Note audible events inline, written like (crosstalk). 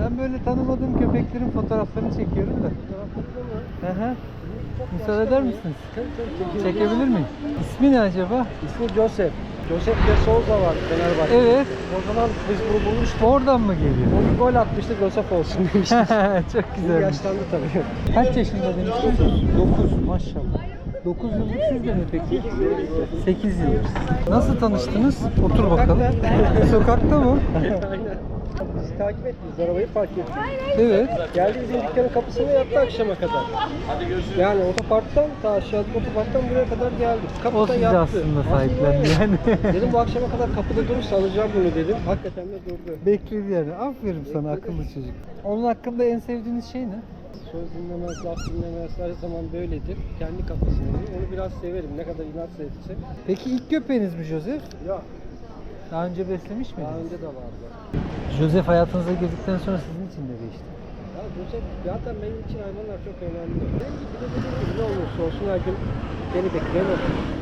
Ben böyle tanımadığım köpeklerin fotoğraflarını çekiyorum da. Hı hı. Müsaade eder misiniz? Çekebilir miyim? İsmi ne acaba? İsmi Joseph. Joseph de Souza var Fenerbahçe. Evet. O zaman biz bunu bulmuştuk. Oradan mı geliyor? O gol atmıştı Joseph olsun (laughs) demiştik. Çok güzel. yaşlandı tabii. Kaç yaşında demiştin? 9 maşallah. 9 yıllık sizde mi peki? 8 yıldır. Nasıl tanıştınız? Otur bakalım. Sokakta mı? (laughs) Bizi takip ettiniz, arabayı park ettik. Evet. Geldi bizim dükkanın kapısına yattı akşama kadar. Yani otoparktan, ta aşağıdaki otoparktan buraya kadar geldik. O Kapıda sizi yattı. aslında sahiplendi yani. (laughs) Dedim bu akşama kadar kapıda (laughs) durursa alacağım bunu dedim. Hakikaten de durdu. Bekledi yani. Aferin sana akıllı çocuk. Onun hakkında en sevdiğiniz şey ne? Söz dinlemez, laf dinlemez her zaman böyledir. Kendi kafasında. Onu biraz severim ne kadar inatsa etse. Peki ilk köpeğiniz mi Joseph? Ya Daha önce beslemiş daha miydiniz? önce de vardı. Joseph hayatınıza girdikten sonra sizin için ne değişti? Ya Joseph zaten benim için hayvanlar çok önemli. Benim gibi de ne olursa olsun her gün beni bekleyen olur.